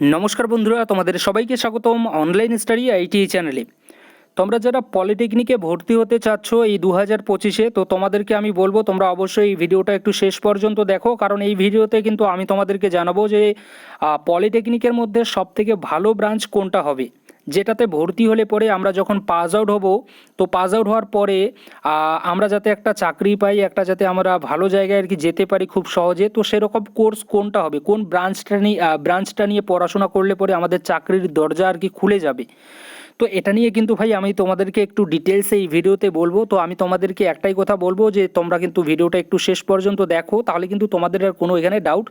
নমস্কার বন্ধুরা, তোমাদের সবাইকে স্বাগতম অনলাইন স্টাডি আইটি চ্যানেলে তোমরা যারা পলিটেকনিকে ভর্তি হতে চাচ্ছ এই দু হাজার পঁচিশে, তো তোমাদেরকে আমি বলব, তোমরা অবশ্যই এই ভিডিওটা একটু শেষ পর্যন্ত দেখো, কারণ এই ভিডিওতে কিন্তু আমি তোমাদেরকে জানাব যে পলিটেকনিকের মধ্যে সবথেকে ভালো ব্রাঞ্চ কোনটা হবে। যেটাতে ভর্তি হলে পরে আমরা যখন পাস আউট হব, তো পাস আউট হওয়ার পরে আমরা যাতে একটা চাকরি পাই, একটা যাতে আমরা ভালো জায়গায় আর কি যেতে পারি খুব সহজে, তো সেরকম কোর্স কোনটা হবে? কোন ব্রাঞ্চটা নিয়ে ব্রাঞ্চটা নিয়ে পড়াশোনা করলে পরে আমাদের চাকরির দরজা আর কি খুলে যাবে? তো এটা নিয়ে কিন্তু ভাই আমি তোমাদেরকে একটু ডিটেলসে এই ভিডিওতে বলব। তো আমি তোমাদেরকে একটাই কথা বলব যে, তোমরা কিন্তু ভিডিওটা একটু শেষ পর্যন্ত দেখো, তাহলে কিন্তু তোমাদের আর কোনো এখানে ডাউট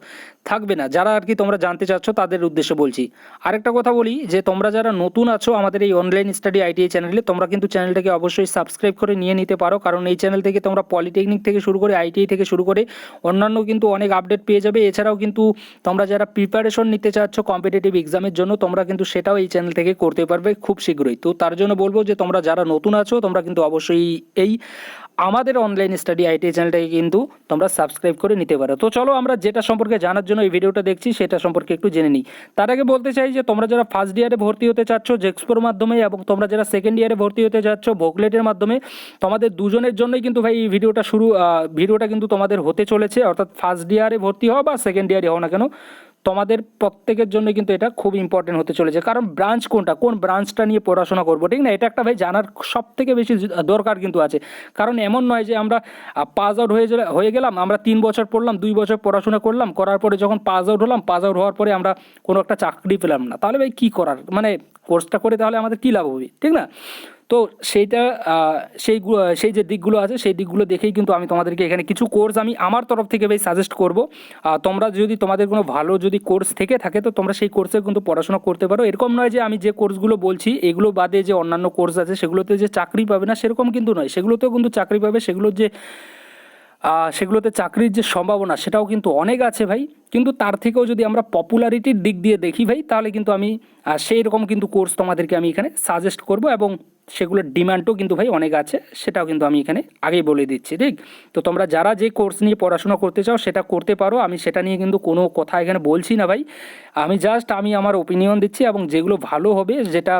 থাকবে না। যারা আর কি তোমরা জানতে চাচ্ছ, তাদের উদ্দেশ্যে বলছি। আরেকটা কথা বলি যে, তোমরা যারা নতুন আছো আমাদের এই অনলাইন স্টাডি আইটিআই চ্যানেলে তোমরা কিন্তু চ্যানেলটাকে অবশ্যই সাবস্ক্রাইব করে নিয়ে নিতে পারো। কারণ এই চ্যানেল থেকে তোমরা পলিটেকনিক থেকে শুরু করে আইটিআই থেকে শুরু করে অন্যান্য কিন্তু অনেক আপডেট পেয়ে যাবে। এছাড়াও কিন্তু তোমরা যারা প্রিপারেশন নিতে চাচ্ছ কম্পিটিটিভ এক্সামের জন্য, তোমরা কিন্তু সেটাও এই চ্যানেল থেকে করতে পারবে। খুব শীঘ্রই তো তার জন্য বলব যে তোমরা যারা নতুন আছো, তোমরা কিন্তু অবশ্যই এই আমাদের অনলাইন স্টাডি আইটি চ্যানেলটাকে কিন্তু তোমরা সাবস্ক্রাইব করে নিতে পারো। তো চলো আমরা যেটা সম্পর্কে জানার জন্য এই ভিডিওটা দেখছি, সেটা সম্পর্কে একটু জেনে নিই। তার আগে বলতে চাই যে তোমরা যারা ফার্স্ট ইয়ারে ভর্তি হতে চাচ্ছ জেক্সপোর মাধ্যমে এবং তোমরা যারা সেকেন্ড ইয়ারে ভর্তি হতে চাচ্ছ ভোগলেটের মাধ্যমে, তোমাদের দুজনের জন্যই কিন্তু ভাই এই ভিডিওটা শুরু ভিডিওটা কিন্তু তোমাদের হতে চলেছে। অর্থাৎ ফার্স্ট ইয়ারে ভর্তি হও বা সেকেন্ড ইয়ারে হও না কেন তোমাদের প্রত্যেকের জন্য কিন্তু এটা খুব ইম্পর্টেন্ট হতে চলেছে। কারণ ব্রাঞ্চ কোনটা? কোন ব্রাঞ্চটা নিয়ে পড়াশোনা করব, ঠিক না? এটা একটা ভাই জানার সব থেকে বেশি দরকার কিন্তু আছে। কারণ এমন নয় যে আমরা পাস আউট হয়ে হয়ে গেলাম, আমরা তিন বছর পড়লাম, দুই বছর পড়াশোনা করলাম, করার পরে যখন পাস আউট হলাম পাস আউট হওয়ার পরে আমরা কোনো একটা চাকরি পেলাম না। তাহলে ভাই কী করার? মানে কোর্সটা করে তাহলে আমাদের কী লাভ হবে? ঠিক না? তো সেইটা সেই সেই যে দিকগুলো আছে, সেই দিকগুলো দেখেই কিন্তু আমি তোমাদেরকে এখানে কিছু কোর্স আমি আমার তরফ থেকে ভাই সাজেস্ট করব। তোমরা যদি তোমাদের কোনো ভালো যদি কোর্স থেকে থাকে, তো তোমরা সেই কোর্সে কিন্তু পড়াশোনা করতে পারো। এরকম নয় যে আমি যে কোর্সগুলো বলছি, এগুলো বাদে যে অন্যান্য কোর্স আছে, সেগুলোতে যে চাকরি পাবে না, সেরকম কিন্তু নয়। সেগুলোতেও কিন্তু চাকরি পাবে, সেগুলোর যে সেগুলোতে চাকরির যে সম্ভাবনা, সেটাও কিন্তু অনেক আছে ভাই। কিন্তু তার থেকেও যদি আমরা পপুলারিটির দিক দিয়ে দেখি ভাই, তাহলে কিন্তু আমি সেই রকম কিন্তু কোর্স তোমাদেরকে আমি এখানে সাজেস্ট করব এবং সেগুলোর ডিমান্ডও কিন্তু ভাই অনেক আছে, সেটাও কিন্তু আমি এখানে আগেই বলে দিচ্ছি, ঠিক? তো তোমরা যারা যে কোর্স নিয়ে পড়াশোনা করতে চাও সেটা করতে পারো, আমি সেটা নিয়ে কিন্তু কোনো কথা এখানে বলছি না ভাই। আমি জাস্ট আমি আমার ওপিনিয়ন দিচ্ছি এবং যেগুলো ভালো হবে যেটা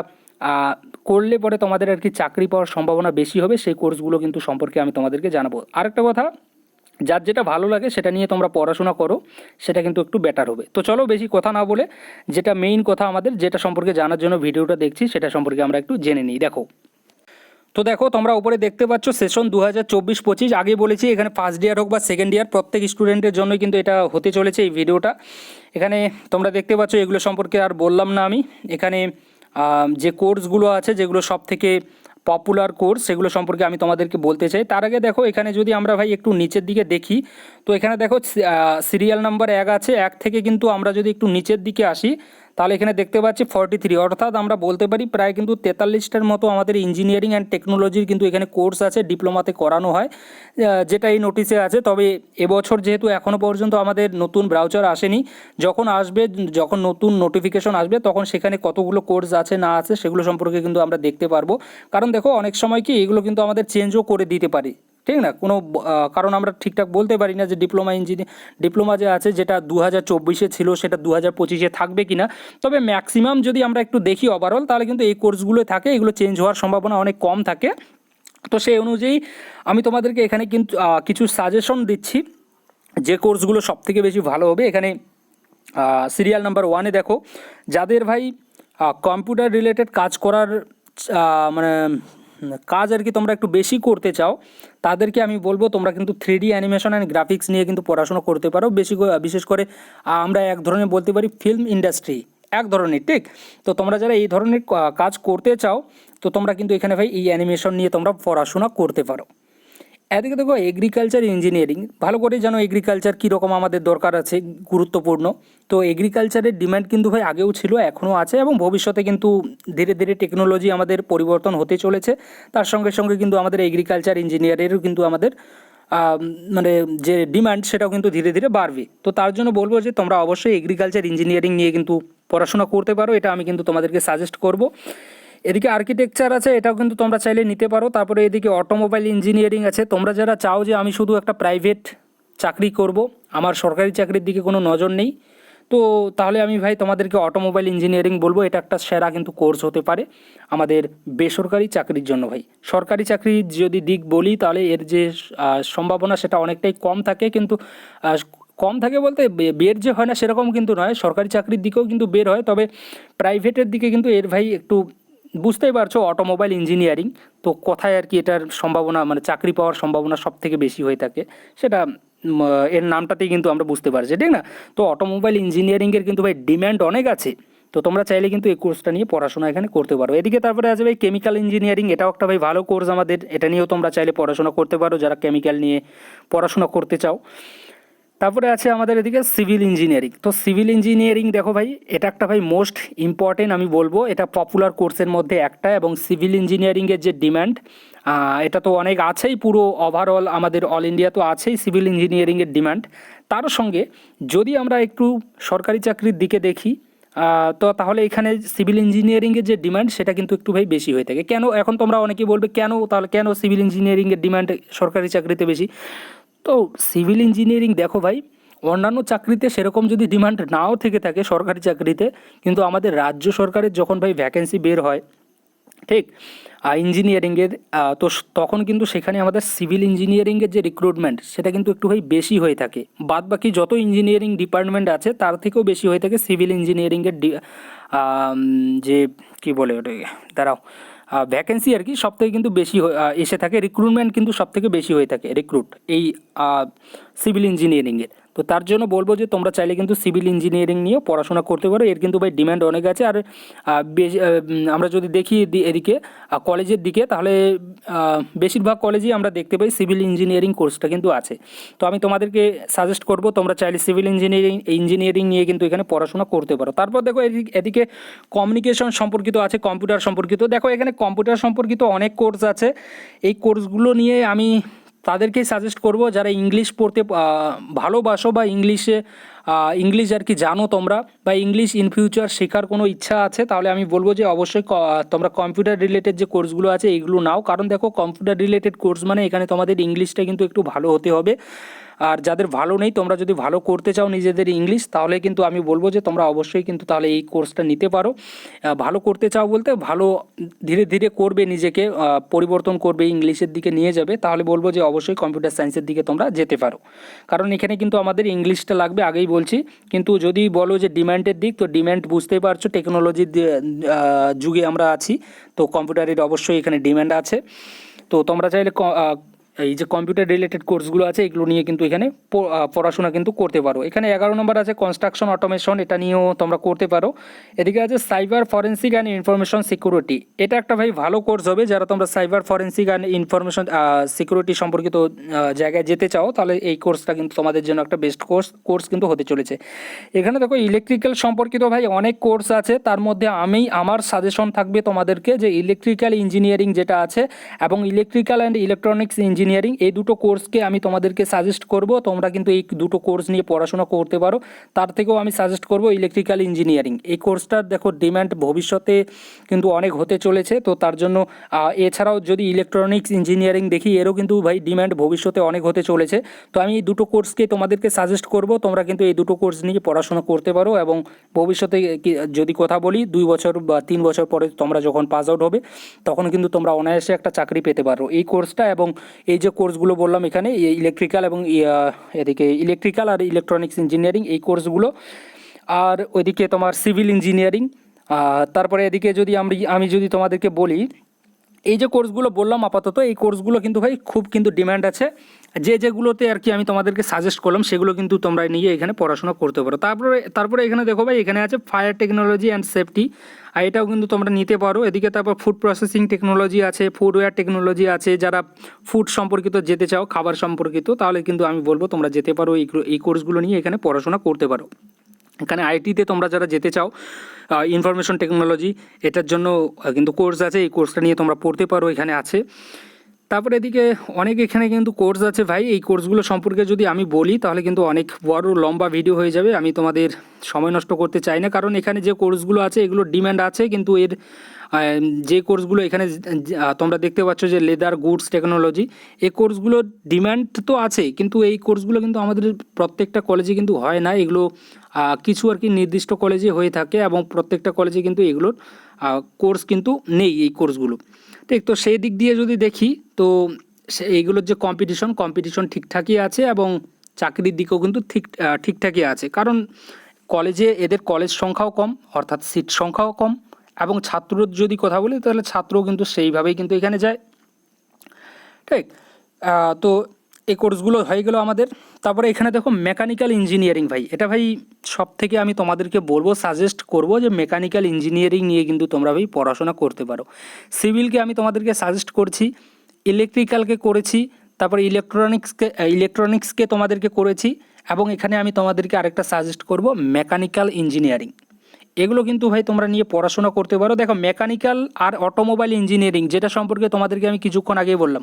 করলে পরে তোমাদের আর কি চাকরি পাওয়ার সম্ভাবনা বেশি হবে, সেই কোর্সগুলো কিন্তু সম্পর্কে আমি তোমাদেরকে জানাব। আরেকটা কথা যার যেটা ভালো লাগে সেটা নিয়ে তোমরা পড়াশোনা করো, সেটা কিন্তু একটু বেটার হবে। তো চলো বেশি কথা না বলে, যেটা মেইন কথা আমাদের, যেটা সম্পর্কে জানার জন্য ভিডিওটা দেখছি, সেটা সম্পর্কে আমরা একটু জেনে নিই। দেখো, তো দেখো, তোমরা উপরে দেখতে পাচ্ছ সেশন দু হাজার চব্বিশ পঁচিশ। আগে বলেছি, এখানে ফার্স্ট ইয়ার হোক বা সেকেন্ড ইয়ার প্রত্যেক স্টুডেন্টের জন্য কিন্তু এটা হতে চলেছে এই ভিডিওটা। এখানে তোমরা দেখতে পাচ্ছ, এগুলো সম্পর্কে আর বললাম না আমি। এখানে যে কোর্সগুলো আছে, যেগুলো সব থেকে পপুলার কোর্স সেগুলো সম্পর্কে আমি তোমাদেরকে বলতে চাই। তার আগে দেখো, এখানে যদি আমরা ভাই একটু নিচের দিকে দেখি, তো এখানে দেখো সিরিয়াল নাম্বার এক আছে। এক থেকে কিন্তু আমরা যদি একটু নিচের দিকে আসি তাহলে এখানে দেখতে পাচ্ছি ফর্টি থ্রি অর্থাৎ আমরা বলতে পারি প্রায় কিন্তু তেতাল্লিশটার মতো আমাদের ইঞ্জিনিয়ারিং অ্যান্ড টেকনোলজির কিন্তু এখানে কোর্স আছে ডিপ্লোমাতে করানো হয় যেটা এই নোটিশে আছে। তবে এবছর যেহেতু এখনও পর্যন্ত আমাদের নতুন ব্রাউচার আসেনি, যখন আসবে, যখন নতুন নোটিফিকেশন আসবে, তখন সেখানে কতগুলো কোর্স আছে, না আছে, সেগুলো সম্পর্কে কিন্তু আমরা দেখতে পারব। কারণ দেখো, অনেক সময় কি, এগুলো কিন্তু আমাদের চেঞ্জও করে দিতে পারি। ঠিক না? কোনো কারণ আমরা ঠিকঠাক বলতে পারি না যে ডিপ্লোমা ইঞ্জিনিয়ার ডিপ্লোমা যে আছে যেটা দু হাজার চব্বিশে ছিল সেটা দু হাজার পঁচিশে থাকবে কি না তবে ম্যাক্সিমাম যদি আমরা একটু দেখি ওভারঅল তাহলে কিন্তু এই কোর্সগুলো থাকে, এগুলো চেঞ্জ হওয়ার সম্ভাবনা অনেক কম থাকে। তো সেই অনুযায়ী আমি তোমাদেরকে এখানে কিন্তু কিছু সাজেশন দিচ্ছি। যে কোর্সগুলো সব থেকে বেশি ভালো হবে, এখানে সিরিয়াল নাম্বার ওয়ানে দেখো। যাদের ভাই কম্পিউটার রিলেটেড কাজ করার মানে কাজ আর কি তোমরা একটু বেশি করতে চাও, তাদেরকে আমি বলব তোমরা কিন্তু three D animation and graphics নিয়ে কিন্তু পড়াশোনা করতে পারো। বেশি বিশেষ করে আমরা এক ধরনের বলতে পারি ফিল্ম ইন্ডাস্ট্রি এক ধরনের, ঠিক? তো তোমরা যারা এই ধরনের কাজ করতে চাও, তো তোমরা কিন্তু এখানে ভাই এই অ্যানিমেশন নিয়ে তোমরা পড়াশোনা করতে পারো। এদিকে দেখো এগ্রিকালচার ইঞ্জিনিয়ারিং ভালো করে জানো এগ্রিকালচার কীরকম আমাদের দরকার আছে, গুরুত্বপূর্ণ। তো এগ্রিকালচারের ডিম্যান্ড কিন্তু ভাই আগেও ছিল, এখনও আছে এবং ভবিষ্যতে কিন্তু ধীরে ধীরে টেকনোলজি আমাদের পরিবর্তন হতে চলেছে। তার সঙ্গে সঙ্গে কিন্তু আমাদের এগ্রিকালচার ইঞ্জিনিয়ারেরও কিন্তু আমাদের মানে যে ডিমান্ড সেটাও কিন্তু ধীরে ধীরে বাড়বে। তো তার জন্য বলব যে তোমরা অবশ্যই এগ্রিকালচার ইঞ্জিনিয়ারিং নিয়ে কিন্তু পড়াশোনা করতে পারো, এটা আমি কিন্তু তোমাদেরকে সাজেস্ট করব। এদিকে আর্কিটেকচার আছে, এটাও কিন্তু তোমরা চাইলে নিতে পারো। তারপরে এদিকে অটোমোবাইল ইঞ্জিনিয়ারিং আছে। তোমরা যারা চাও যে আমি শুধু একটা প্রাইভেট চাকরি করব, আমার সরকারি চাকরির দিকে কোনো নজর নেই। তো তাহলে আমি ভাই তোমাদেরকে অটোমোবাইল ইঞ্জিনিয়ারিং বলব, এটা একটা সেরা কিন্তু কোর্স হতে পারে আমাদের বেসরকারি চাকরির জন্য ভাই। সরকারি চাকরি যদি দিক বলি, তাহলে এর যে সম্ভাবনা সেটা অনেকটাই কম থাকে, কিন্তু কম থাকে বলতে বের যে হয় না সেরকম কিন্তু নয়। সরকারি চাকরির দিকেও কিন্তু বের হয়, তবে প্রাইভেটের দিকে কিন্তু এর ভাই একটু বুঝতেই পারছ অটোমোবাইল ইঞ্জিনিয়ারিং তো কোথায় আর কি এটার সম্ভাবনা মানে চাকরি পাওয়ার সম্ভাবনা সব থেকে বেশি হয়ে থাকে। সেটা এর নামটাতেই কিন্তু আমরা বুঝতে পারছি, ঠিক না? তো অটোমোবাইল ইঞ্জিনিয়ারিংয়ের কিন্তু ভাই ডিম্যান্ড অনেক আছে, তো তোমরা চাইলে কিন্তু এই কোর্সটা নিয়ে পড়াশোনা এখানে করতে পারো। এদিকে তারপরে আছে ভাই কেমিক্যাল ইঞ্জিনিয়ারিং এটাও একটা ভাই ভালো কোর্স আমাদের, এটা নিয়েও তোমরা চাইলে পড়াশোনা করতে পারো, যারা কেমিক্যাল নিয়ে পড়াশোনা করতে চাও। তারপরে আছে আমাদের এদিকে সিভিল ইঞ্জিনিয়ারিং তো সিভিল ইঞ্জিনিয়ারিং দেখো ভাই, এটা একটা ভাই মোস্ট ইম্পর্টেন্ট আমি বলব। এটা পপুলার কোর্সের মধ্যে একটা এবং সিভিল ইঞ্জিনিয়ারিংয়ের যে ডিম্যান্ড এটা তো অনেক আছেই পুরো ওভারঅল আমাদের অল ইন্ডিয়া তো আছেই সিভিল ইঞ্জিনিয়ারিংয়ের ডিম্যান্ড তার সঙ্গে যদি আমরা একটু সরকারি চাকরির দিকে দেখি তো তাহলে এখানে সিভিল ইঞ্জিনিয়ারিংয়ের যে ডিমান্ড সেটা কিন্তু একটু ভাই বেশি হয়ে থাকে। কেন? এখন তোমরা অনেকেই বলবে, কেন তাহলে কেন সিভিল ইঞ্জিনিয়ারিংয়ের ডিমান্ড সরকারি চাকরিতে বেশি? তো সিভিল ইঞ্জিনিয়ারিং দেখো ভাই, অন্যান্য চাকরিতে সেরকম যদি ডিমান্ড নাও থেকে থাকে সরকারি চাকরিতে, কিন্তু আমাদের রাজ্য সরকারের যখন ভাই ভ্যাকেন্সি বের হয়, ঠিক? ইঞ্জিনিয়ারিংয়ের তো তখন কিন্তু সেখানে আমাদের সিভিল ইঞ্জিনিয়ারিংয়ের যে রিক্রুটমেন্ট সেটা কিন্তু একটু ভাই বেশি হয়ে থাকে। বাদ বাকি যত ইঞ্জিনিয়ারিং ডিপার্টমেন্ট আছে, তার থেকেও বেশি হয়ে থাকে সিভিল ইঞ্জিনিয়ারিংয়ের যে, কি বলে ওটাকে? দাঁড়াও। ভ্যাকেন্সি আর কি সব থেকে কিন্তু বেশি এসে থাকে। রিক্রুটমেন্ট কিন্তু সব থেকে বেশি হয়ে থাকে রিক্রুট এই সিভিল ইঞ্জিনিয়ারিংয়ের তো তার জন্য বলব যে তোমরা চাইলে কিন্তু সিভিল ইঞ্জিনিয়ারিং নিয়ে পড়াশোনা করতে পারো। এর কিন্তু ভাই ডিমান্ড অনেক আছে। আর আমরা যদি দেখি এদি- এদিকে কলেজের দিকে, তাহলে বেশিরভাগ কলেজেই আমরা দেখতে পাই সিভিল ইঞ্জিনিয়ারিং কোর্সটা কিন্তু আছে। তো আমি তোমাদেরকে সাজেস্ট করব, তোমরা চাইলে সিভিল ইঞ্জিনিয়ারিং ইঞ্জিনিয়ারিং নিয়ে কিন্তু এখানে পড়াশোনা করতে পারো। তারপর দেখো এদিকে কমিউনিকেশন সম্পর্কিত আছে কম্পিউটার সম্পর্কিত। দেখো এখানে কম্পিউটার সম্পর্কিত অনেক কোর্স আছে। এই কোর্সগুলো নিয়ে আমি তাদেরকেই সাজেস্ট করব যারা ইংলিশ পড়তে ভালোবাসো বা ইংলিশে ইংলিশ আর কি জানো তোমরা বা ইংলিশ ইন ফিউচার শেখার কোনো ইচ্ছা আছে, তাহলে আমি বলব যে অবশ্যই তোমরা কম্পিউটার রিলেটেড যে কোর্সগুলো আছে, এগুলো নাও। কারণ দেখো কম্পিউটার রিলেটেড কোর্স মানে এখানে তোমাদের ইংলিশটা কিন্তু একটু ভালো হতে হবে। আর যাদের ভালো নেই, তোমরা যদি ভালো করতে চাও নিজেদের ইংলিশ, তাহলে কিন্তু আমি বলব যে তোমরা অবশ্যই কিন্তু তাহলে এই কোর্সটা নিতে পারো। ভালো করতে চাও বলতে ভালো ধীরে ধীরে করবে নিজেকে পরিবর্তন করবে, ইংলিশের দিকে নিয়ে যাবে, তাহলে বলব যে অবশ্যই কম্পিউটার সায়েন্সের দিকে তোমরা যেতে পারো। কারণ এখানে কিন্তু আমাদের ইংলিশটা লাগবে আগেই বলছি, কিন্তু যদি বলো যে ডিম্যান্ডের দিক, তো ডিম্যান্ড বুঝতেই পারছ টেকনোলজির যুগে আমরা আছি, তো কম্পিউটারের অবশ্যই এখানে ডিম্যান্ড আছে। তো তোমরা চাইলে এই যে কম্পিউটার রিলেটেড কোর্সগুলো আছে, এগুলো নিয়ে কিন্তু এখানে পড়াশোনা কিন্তু করতে পারো। এখানে এগারো নম্বর আছে কনস্ট্রাকশন অটোমেশন এটা নিয়েও তোমরা করতে পারো। এদিকে আছে cyber forensic and information security এটা একটা ভাই ভালো কোর্স হবে, যারা তোমরা cyber forensic and information security সম্পর্কিত জায়গায় যেতে চাও, তাহলে এই কোর্সটা কিন্তু তোমাদের জন্য একটা বেস্ট কোর্স কোর্স কিন্তু হতে চলেছে। এখানে দেখো ইলেকট্রিক্যাল সম্পর্কিত ভাই অনেক কোর্স আছে, তার মধ্যে আমি, আমার সাজেশন থাকবে তোমাদেরকে যে ইলেকট্রিক্যাল ইঞ্জিনিয়ারিং যেটা আছে, এবং ইলেকট্রিক্যাল অ্যান্ড ইলেকট্রনিক্স ইঞ্জিনিয়ারিং এই দুটো কোর্সকে আমি তোমাদেরকে সাজেস্ট করব। তোমরা কিন্তু এই দুটো কোর্স নিয়ে পড়াশোনা করতে পারো। তার থেকেও আমি সাজেস্ট করব ইলেকট্রিক্যাল ইঞ্জিনিয়ারিং এই কোর্সটার দেখো ডিম্যান্ড ভবিষ্যতে কিন্তু অনেক হতে চলেছে। তো তার জন্য এছাড়াও যদি ইলেকট্রনিক্স ইঞ্জিনিয়ারিং দেখি, এরও কিন্তু ভাই ডিম্যান্ড ভবিষ্যতে অনেক হতে চলেছে। তো আমি এই দুটো কোর্সকে তোমাদেরকে সাজেস্ট করব। তোমরা কিন্তু এই দুটো কোর্স নিয়ে পড়াশোনা করতে পারো এবং ভবিষ্যতে যদি কথা বলি, দুই বছর বা তিন বছর পরে তোমরা যখন পাস আউট হবে, তখন কিন্তু তোমরা অনায়াসে একটা চাকরি পেতে পারো। এই কোর্সটা এবং এই যে কোর্সগুলো বললাম এখানে ইলেকট্রিক্যাল এবং এদিকে ইলেকট্রিক্যাল আর ইলেকট্রনিক্স ইঞ্জিনিয়ারিং এই কোর্সগুলো। আর ওইদিকে তোমার সিভিল ইঞ্জিনিয়ারিং তারপরে এদিকে যদি আমি আমি যদি তোমাদেরকে বলি, এই যে কোর্সগুলো বললাম আপাতত, এই কোর্সগুলো কিন্তু ভাই খুব কিন্তু ডিম্যান্ড আছে। যে যেগুলোতে আর কি আমি তোমাদেরকে সাজেস্ট করলাম, সেগুলো কিন্তু তোমরা নিয়ে এখানে পড়াশোনা করতে পারো। তারপরে তারপরে এখানে দেখো ভাই, এখানে আছে ফায়ার টেকনোলজি অ্যান্ড সেফটি আর এটাও কিন্তু তোমরা নিতে পারো। এদিকে তারপর ফুড প্রসেসিং টেকনোলজি আছে ফুডওয়্যার টেকনোলজি আছে। যারা ফুড সম্পর্কিত যেতে চাও, খাবার সম্পর্কিত, তাহলে কিন্তু আমি বলব তোমরা যেতে পারো, এই কোর্সগুলো নিয়ে এখানে পড়াশোনা করতে পারো। এখানে আইটিতে তোমরা যারা যেতে চাও ইনফরমেশন টেকনোলজি এটার জন্য কিন্তু কোর্স আছে। এই কোর্সটা নিয়ে তোমরা পড়তে পারো, এখানে আছে। তারপরে এদিকে অনেক এখানে কিন্তু কোর্স আছে। ভাই, এই কোর্সগুলো সম্পর্কে যদি আমি বলি, তাহলে কিন্তু অনেক বড় লম্বা ভিডিও হয়ে যাবে। আমি তোমাদের সময় নষ্ট করতে চাই না। কারণ এখানে যে কোর্সগুলো আছে, এগুলো ডিম্যান্ড আছে। কিন্তু এর যে কোর্সগুলো এখানে তোমরা দেখতে পাচ্ছ যে লেদার গুডস টেকনোলজি এই কোর্সগুলোর ডিম্যান্ড তো আছে। কিন্তু এই কোর্সগুলো কিন্তু আমাদের প্রত্যেকটা কলেজে কিন্তু হয় না। এগুলো কিছু আর কি নির্দিষ্ট কলেজে হয়ে থাকে এবং প্রত্যেকটা কলেজে কিন্তু এগুলোর কোর্স কিন্তু নেই এই কোর্সগুলো ঠিক তো সেই দিক দিয়ে যদি দেখি, তো এইগুলোর যে কম্পিটিশন কম্পিটিশন ঠিকঠাকই আছে এবং চাকরির দিকেও কিন্তু ঠিক ঠিকঠাকই আছে। কারণ কলেজে এদের কলেজ সংখ্যাও কম, অর্থাৎ সিট সংখ্যাও কম এবং ছাত্র যদি কথা বলি, তাহলে ছাত্রও কিন্তু সেইভাবেই কিন্তু এখানে যায়। ঠিক? তো এই কোর্সগুলো হয়ে গেল আমাদের। তারপরে এখানে দেখো মেকানিক্যাল ইঞ্জিনিয়ারিং ভাই। এটা ভাই সব থেকে আমি তোমাদেরকে বলব সাজেস্ট করব যে মেকানিক্যাল ইঞ্জিনিয়ারিং নিয়ে কিন্তু তোমরা ভাই পড়াশোনা করতে পারো। সিভিলকে আমি তোমাদেরকে সাজেস্ট করছি ইলেকট্রিক্যালকে করেছি, তারপরে ইলেকট্রনিক্সকে ইলেকট্রনিক্সকে তোমাদেরকে করেছি, এবং এখানে আমি তোমাদেরকে আরেকটা সাজেস্ট করব মেকানিক্যাল ইঞ্জিনিয়ারিং এগুলো কিন্তু ভাই তোমরা নিয়ে পড়াশোনা করতে পারো। দেখো মেকানিক্যাল আর অটোমোবাইল ইঞ্জিনিয়ারিং যেটা সম্পর্কে তোমাদেরকে আমি কিছুক্ষণ আগেই বললাম।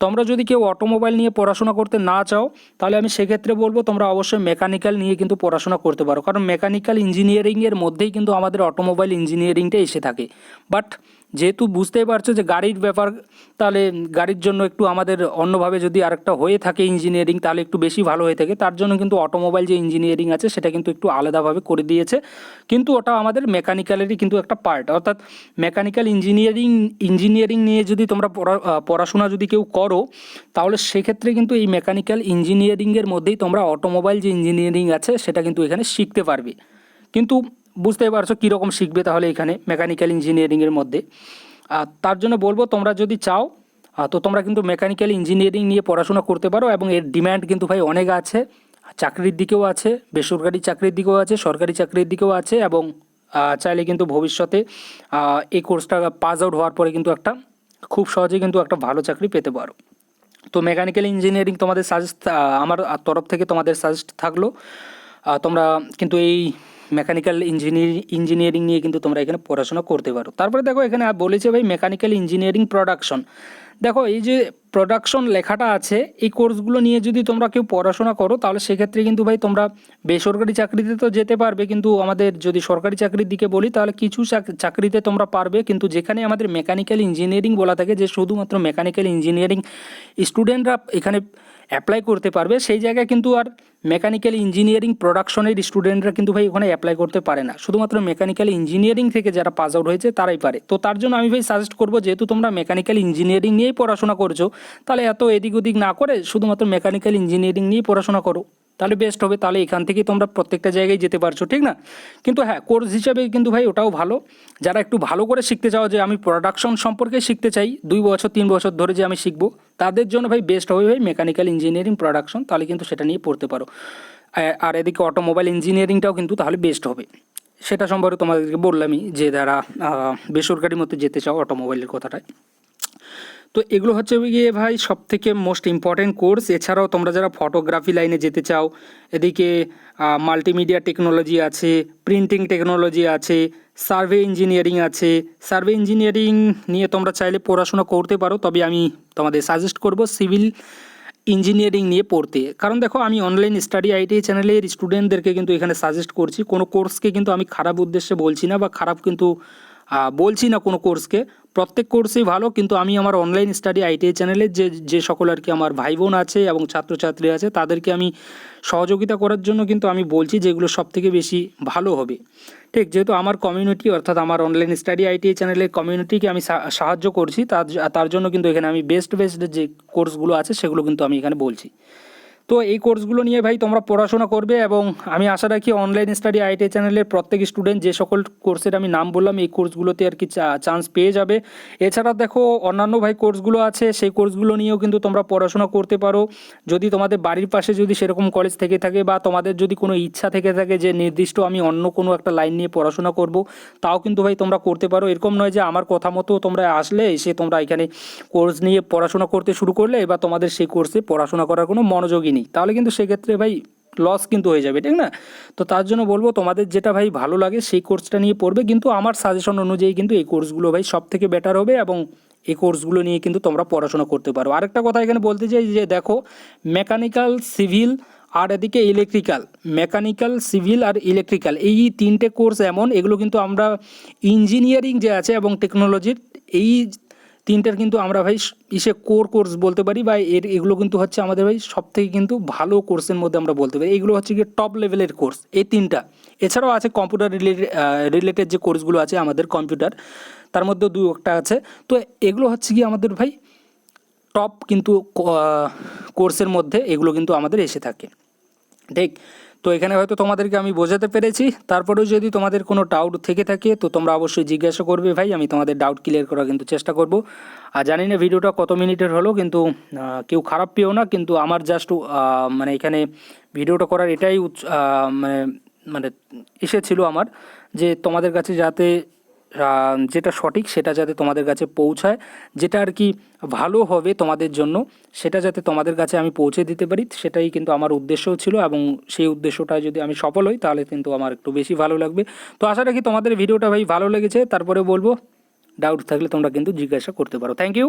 তোমরা যদি কেউ অটোমোবাইল নিয়ে পড়াশোনা করতে না চাও, তাহলে আমি সেক্ষেত্রে বলব তোমরা অবশ্যই মেকানিক্যাল নিয়ে কিন্তু পড়াশোনা করতে পারো। কারণ মেকানিক্যাল ইঞ্জিনিয়ারিংয়ের মধ্যেই কিন্তু আমাদের অটোমোবাইল ইঞ্জিনিয়ারিংটা এসে থাকে। বাট যেহেতু বুঝতেই পারছ যে গাড়ির ব্যাপার, তাহলে গাড়ির জন্য একটু আমাদের অন্যভাবে যদি আরেকটা হয়ে থাকে ইঞ্জিনিয়ারিং তাহলে একটু বেশি ভালো হয়ে থাকে। তার জন্য কিন্তু অটোমোবাইল যে ইঞ্জিনিয়ারিং আছে, সেটা কিন্তু একটু আলাদাভাবে করে দিয়েছে। কিন্তু ওটা আমাদের মেকানিক্যালেরই কিন্তু একটা পার্ট অর্থাৎ মেকানিক্যাল ইঞ্জিনিয়ারিং ইঞ্জিনিয়ারিং নিয়ে যদি তোমরা পড়া- পড়াশোনা যদি কেউ করো, তাহলে সেক্ষেত্রে কিন্তু এই মেকানিক্যাল ইঞ্জিনিয়ারিংয়ের মধ্যেই তোমরা অটোমোবাইল যে ইঞ্জিনিয়ারিং আছে, সেটা কিন্তু এখানে শিখতে পারবে। কিন্তু বুঝতেই পারছ কীরকম শিখবে তাহলে এখানে মেকানিক্যাল ইঞ্জিনিয়ারিংয়ের মধ্যে। আর তার জন্য বলব, তোমরা যদি চাও তো তোমরা কিন্তু মেকানিক্যাল ইঞ্জিনিয়ারিং নিয়ে পড়াশোনা করতে পারো এবং এর ডিম্যান্ড কিন্তু ভাই অনেক আছে। চাকরির দিকেও আছে, বেসরকারি চাকরির দিকেও আছে, সরকারি চাকরির দিকেও আছে এবং চাইলে কিন্তু ভবিষ্যতে এই কোর্সটা পাস আউট হওয়ার পরে কিন্তু একটা খুব সহজে কিন্তু একটা ভালো চাকরি পেতে পারো। তো মেকানিক্যাল ইঞ্জিনিয়ারিং তোমাদের সাজেস্ট আমার তরফ থেকে তোমাদের সাজেস্ট থাকল। তোমরা কিন্তু এই মেকানিক্যাল ইঞ্জিনিয়ারিং ইঞ্জিনিয়ারিং নিয়ে কিন্তু তোমরা এখানে পড়াশোনা করতে পারো। তারপরে দেখো এখানে বলেছে ভাই মেকানিক্যাল ইঞ্জিনিয়ারিং প্রোডাকশন দেখো এই যে প্রোডাকশন লেখাটা আছে, এই কোর্সগুলো নিয়ে যদি তোমরা কেউ পড়াশোনা করো, তাহলে সেক্ষেত্রে কিন্তু ভাই তোমরা বেসরকারি চাকরিতে তো যেতে পারবে, কিন্তু আমাদের যদি সরকারি চাকরির দিকে বলি, তাহলে কিছু চাকরিতে তোমরা পারবে, কিন্তু যেখানে আমাদের মেকানিক্যাল ইঞ্জিনিয়ারিং বলা থাকে, যে শুধুমাত্র মেকানিক্যাল ইঞ্জিনিয়ারিং স্টুডেন্টরা এখানে অ্যাপ্লাই করতে পারবে, সেই জায়গায় কিন্তু আর মেকানিক্যাল ইঞ্জিনিয়ারিং প্রোডাকশনের স্টুডেন্টরা কিন্তু ভাই ওখানে অ্যাপ্লাই করতে পারে না। শুধুমাত্র মেকানিক্যাল ইঞ্জিনিয়ারিং থেকে যারা পাস আউট হয়েছে, তারাই পারে। তো তার জন্য আমি ভাই সাজেস্ট করব, যেহেতু তোমরা মেকানিক্যাল ইঞ্জিনিয়ারিং নিয়েই পড়াশোনা করছ তাহলে এত এদিক ওদিক না করে শুধুমাত্র মেকানিক্যাল ইঞ্জিনিয়ারিং নিয়ে পড়াশোনা করো। তাহলে বেস্ট হবে, তাহলে এখান থেকেই তোমরা প্রত্যেকটা জায়গায় যেতে পারছ, ঠিক না? কিন্তু হ্যাঁ কোর্স হিসাবে কিন্তু ভাই ওটাও ভালো। যারা একটু ভালো করে শিখতে চাও যে আমি প্রোডাকশন সম্পর্কে শিখতে চাই, দুই বছর, তিন বছর ধরে যে আমি শিখব, তাদের জন্য ভাই বেস্ট হবে ভাই মেকানিক্যাল ইঞ্জিনিয়ারিং প্রোডাকশন তাহলে কিন্তু সেটা নিয়ে পড়তে পারো। আর এদিকে অটোমোবাইল ইঞ্জিনিয়ারিংটাও কিন্তু তাহলে বেস্ট হবে। সেটা সম্পর্কে তোমাদেরকে বললামই যে যারা বেসরকারি মধ্যে যেতে চাও অটোমোবাইলের কথাটায়। তো এগুলো হচ্ছে গিয়ে ভাই সব থেকে মোস্ট ইম্পর্টেন্ট কোর্স এছাড়াও তোমরা যারা ফটোগ্রাফি লাইনে যেতে চাও, এদিকে মাল্টিমিডিয়া টেকনোলজি আছে প্রিন্টিং টেকনোলজি আছে সার্ভে ইঞ্জিনিয়ারিং আছে। সার্ভে ইঞ্জিনিয়ারিং নিয়ে তোমরা চাইলে পড়াশোনা করতে পারো, তবে আমি তোমাদের সাজেস্ট করব সিভিল ইঞ্জিনিয়ারিং নিয়ে পড়তে। কারণ দেখো, আমি অনলাইন স্টাডি আইটি চ্যানেলের স্টুডেন্টদেরকে কিন্তু এখানে সাজেস্ট করছি। কোনো কোর্সকে কিন্তু আমি খারাপ উদ্দেশ্যে বলছি না বা খারাপ কিন্তু বলছি না কোনো কোর্সকে প্রত্যেক কোর্সই ভালো, কিন্তু আমি আমার অনলাইন স্টাডি আইটিআই চ্যানেলের যে যে সকল আর কি আমার ভাই বোন আছে এবং ছাত্রছাত্রী আছে, তাদেরকে আমি সহযোগিতা করার জন্য কিন্তু আমি বলছি যেগুলো সব থেকে বেশি ভালো হবে। ঠিক, যেহেতু আমার কমিউনিটি অর্থাৎ আমার অনলাইন স্টাডি আইটিআই চ্যানেলের কমিউনিটিকে আমি সাহায্য করছি, তার তার জন্য কিন্তু এখানে আমি বেস্ট বেস্ট যে কোর্সগুলো আছে, সেগুলো কিন্তু আমি এখানে বলছি। তো এই কোর্সগুলো নিয়ে ভাই তোমরা পড়াশোনা করবে এবং আমি আশা রাখি অনলাইন স্টাডি আইটি চ্যানেলের প্রত্যেক স্টুডেন্ট যে সকল কোর্সের আমি নাম বললাম, এই কোর্সগুলোতে আর কি চান্স পেয়ে যাবে। এছাড়া দেখো, অন্যান্য ভাই কোর্সগুলো আছে, সেই কোর্সগুলো নিয়েও কিন্তু তোমরা পড়াশোনা করতে পারো। যদি তোমাদের বাড়ির পাশে যদি সেরকম কলেজ থেকে থাকে বা তোমাদের যদি কোনো ইচ্ছা থেকে থাকে যে নির্দিষ্ট আমি অন্য কোনো একটা লাইন নিয়ে পড়াশোনা করব, তাও কিন্তু ভাই তোমরা করতে পারো। এরকম নয় যে আমার কথা মতো তোমরা আসলে এসে তোমরা এখানে কোর্স নিয়ে পড়াশোনা করতে শুরু করলে, এবার তোমাদের সেই কোর্সে পড়াশোনা করার কোনো মনোযোগই নেই। তাহলে কিন্তু সেক্ষেত্রে ভাই লস কিন্তু হয়ে যাবে, ঠিক না? তো তার জন্য বলব তোমাদের যেটা ভাই ভালো লাগে সেই কোর্সটা নিয়ে পড়বে, কিন্তু আমার সাজেশন অনুযায়ী কিন্তু এই কোর্সগুলো ভাই সব থেকে বেটার হবে এবং এই কোর্সগুলো নিয়ে কিন্তু তোমরা পড়াশোনা করতে পারো। আরেকটা কথা এখানে বলতে চাই যে দেখো মেকানিক্যাল সিভিল আর এদিকে ইলেকট্রিক্যাল মেকানিক্যাল সিভিল আর ইলেকট্রিক্যাল এই তিনটে কোর্স এমন, এগুলো কিন্তু আমরা ইঞ্জিনিয়ারিং যে আছে এবং টেকনোলজির এই তিনটার কিন্তু আমরা ভাই ইসে কোর কোর্স বলতে পারি বা এর, এগুলো কিন্তু হচ্ছে আমাদের ভাই সব থেকে কিন্তু ভালো কোর্সের মধ্যে আমরা বলতে পারি। এগুলো হচ্ছে গিয়ে টপ লেভেলের কোর্স এই তিনটা। এছাড়াও আছে কম্পিউটার রিলেটেড রিলেটেড যে কোর্সগুলো আছে আমাদের কম্পিউটার তার মধ্যে দু একটা আছে। তো এগুলো হচ্ছে কি আমাদের ভাই টপ কিন্তু কোর্সের মধ্যে এগুলো কিন্তু আমাদের এসে থাকে। ঠিক তো এখানে হয়তো তোমাদেরকে আমি বোঝাতে পেরেছি। তারপরেও যদি তোমাদের কোনো ডাউট থেকে থাকে, তো তোমরা অবশ্যই জিজ্ঞাসা করবে, ভাই, আমি তোমাদের ডাউট ক্লিয়ার করার কিন্তু চেষ্টা করব। আর জানি না ভিডিওটা কত মিনিটের হলো, কিন্তু কেউ খারাপ পেও না, কিন্তু আমার জাস্ট মানে এখানে ভিডিওটা করার এটাই মানে মানে এসেছিল আমার যে তোমাদের কাছে যাতে যেটা সঠিক সেটা যাতে তোমাদের কাছে পৌঁছায়, যেটা আর কি ভালো হবে তোমাদের জন্য, সেটা যাতে তোমাদের কাছে আমি পৌঁছে দিতে পারি, সেটাই কিন্তু আমার উদ্দেশ্যও ছিল এবং সেই উদ্দেশ্যটা যদি আমি সফল হই, তাহলে কিন্তু আমার একটু বেশি ভালো লাগবে। তো আশা রাখি তোমাদের ভিডিওটা ভাই ভালো লেগেছে, তারপরে বলব ডাউট থাকলে তোমরা কিন্তু জিজ্ঞাসা করতে পারো। Thank you